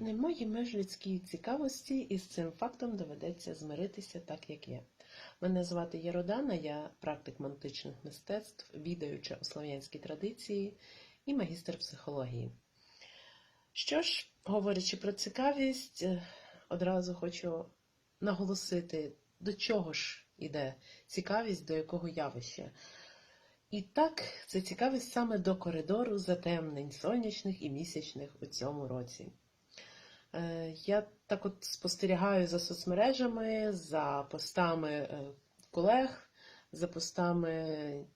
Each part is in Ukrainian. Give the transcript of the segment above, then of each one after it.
Немає меж людській цікавості, і з цим фактом доведеться змиритися так, як є. Мене звати Єродана, я практик мантичних мистецтв, відаюча у слов'янській традиції і магістр психології. Що ж, говорячи про цікавість, е, одразу хочу наголосити, до чого ж іде цікавість, до якого явища. І так, це цікавість саме до коридору затемнень сонячних і місячних у цьому році. Е, Я так от спостерігаю за соцмережами, за постами е, колег, за постами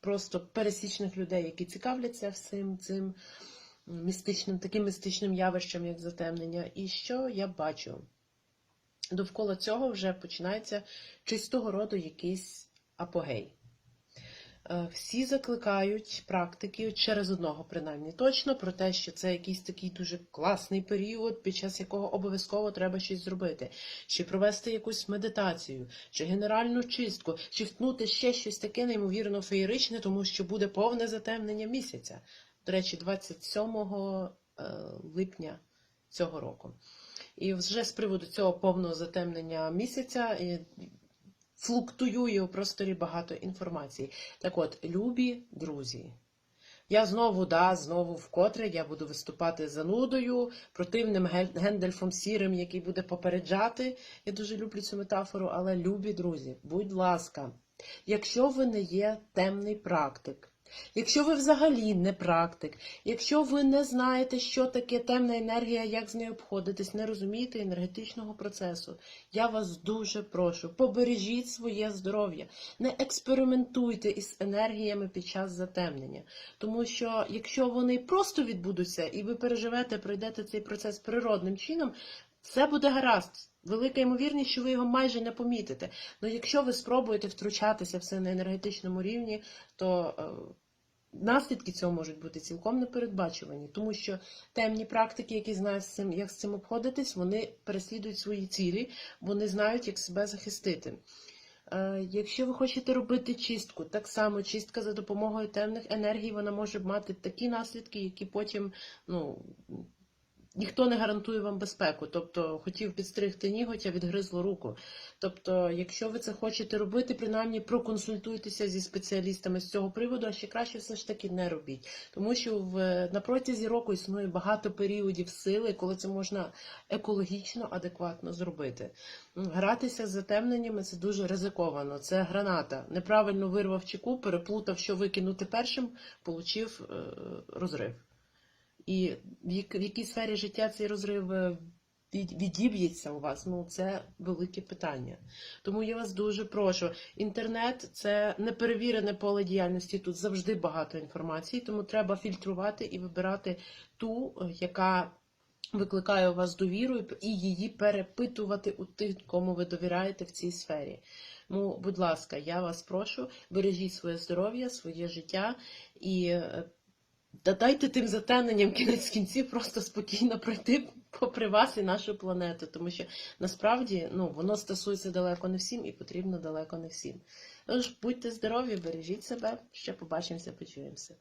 просто пересічних людей, які цікавляться всім цим містичним, таким містичним явищем, як затемнення. І що я бачу? Довкола цього вже починається чистого роду якийсь апогей. Е, Всі закликають практики через одного, принаймні точно, про те, що це якийсь такий дуже класний період, під час якого обов'язково треба щось зробити, чи провести якусь медитацію, чи генеральну чистку, чи втнути ще щось таке неймовірно феєричне, тому що буде повне затемнення місяця. До речі, 27 е, липня цього року. І вже з приводу цього повного затемнення місяця флуктуює у просторі багато інформації. Так от, любі друзі, я знову, да, знову вкотре я буду виступати занудою, противним Гендельфом Сірим, який буде попереджати. Я дуже люблю цю метафору, але любі друзі, будь ласка, якщо ви не є темний практик, Якщо ви взагалі не практик, якщо ви не знаєте, що таке темна енергія, як з нею обходитись, не розумієте енергетичного процесу, я вас дуже прошу, побережіть своє здоров'я, не експериментуйте із енергіями під час затемнення. Тому що якщо вони просто відбудуться і ви переживете, пройдете цей процес природним чином, все буде гаразд. Велика ймовірність, що ви його майже не помітите. Але якщо ви спробуєте втручатися все на енергетичному рівні, то е, наслідки цього можуть бути цілком непередбачувані, тому що темні практики, які знають цим, як з цим обходитись, вони переслідують свої цілі, вони знають, як себе захистити. Е, Якщо ви хочете робити чистку, так само чистка за допомогою темних енергій, вона може мати такі наслідки, які потім ну, ніхто не гарантує вам безпеку. Тобто хотів підстригти ніготь, а відгризло руку. Тобто, якщо ви це хочете робити, принаймні проконсультуйтеся зі спеціалістами з цього приводу, а ще краще все ж таки не робіть. Тому що в, на протязі року існує багато періодів сили, коли це можна екологічно адекватно зробити. Гратися з затемненнями це дуже ризиковано. Це граната. Неправильно вирвав чеку, переплутав, що викинути першим, получив е, розрив. І в як- в якій сфері життя цей розрив е, відіб'ється у вас, ну це велике питання. Тому я вас дуже прошу. Інтернет це неперевірене поле діяльності. Тут завжди багато інформації, тому треба фільтрувати і вибирати ту, е, яка викликає у вас довіру, і- і її перепитувати у тих, кому ви довіряєте в цій сфері. Ну, будь ласка, я вас прошу, бережіть своє здоров'я, своє життя і е, та дайте тим затемненням кінець кінців просто спокійно пройти попри вас і нашу планету, тому що насправді ну, воно стосується далеко не всім і потрібно далеко не всім. Тож будьте здорові, бережіть себе, ще побачимося, почуємося.